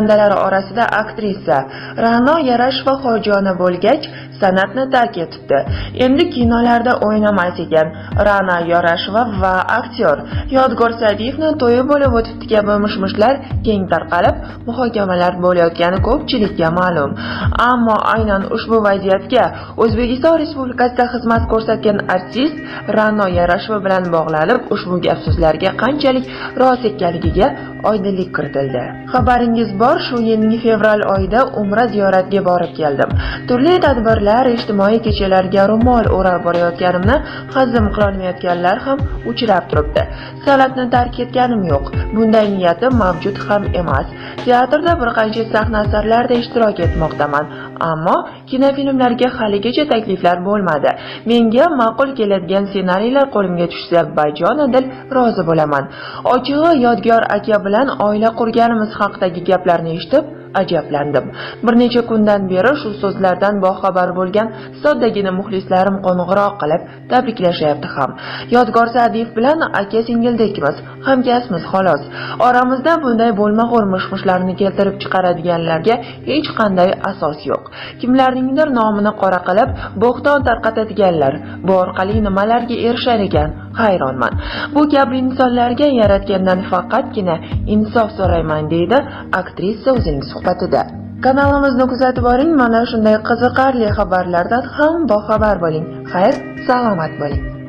xonandalari orasida aktrisa Ra'no Yarasheva xojona bo'lgach, san'atni tark etibdi. Endi kinolarda o'ynamas ekan. rana Yarasheva va aktyor Yodgor sadiyevni to'yi bo'lib o'tibdi kabi mish-mishlar keng tarqalib, muhokamalar bo'layotgani ko'pchilikka ma'lum. Ammo aynan ushbu vaziyatga O'zbekiston Respublikasida xizmat ko'rsatgan artist Ra'no Yarasheva bilan bog'lanib, ushbu gap-so'zlarga qanchalik rost ekanligiga oydinlik kiritildi. Xabaringiz bor, shu yilning fevral oyida Umra ziyoratiga borib keldim. Turli tadbirlar, ijtimoiy kechalarga ro'mol o'rab borayotganimni hazm qilolmayotganlar ham uchrab turibdi. San'atni tark etganim yo'q. Bunday niyatim mavjud ham emas. Teatrda bir qancha sahna asarlarida ishtirok etmoqdaman, ammo kinofilmlarga haligacha takliflar bo'lmadi. Menga ma'qul keladigan ssenariylar qo'limga tushsa, bajonidil rozi bo'laman. Ochig'i Yodgor aka bilan oila qurganimiz haqidagi gaplarni eshitib ajablandim. Bir necha kundan beri shu so'zlardan boxabar bo'lgan soddagina muxlislarim qo'ng'iroq qilib tabriklashyapti ham. Yodgor Sa'diyev bilan aka singildekmiz, hamkasmiz xolos. Oramizda bunday bo'lmag'ur mish-mishlarni keltirib chiqaradiganlarga hech qanday asos yo'q. Kimlarningdir nomini qora qilib, bo'xton tarqatadiganlar bu orqali nimalarga erishar ekan? Hayronman. Bu kabi insonlarga yaratgandan faqatgina insof so'rayman deydi aktrisa o'zining suhbatida. Kanalimizni kuzatib boring, mana shunday qiziqarli xabarlardan ham boxabar bo'ling. Xayr, salomat bo'ling.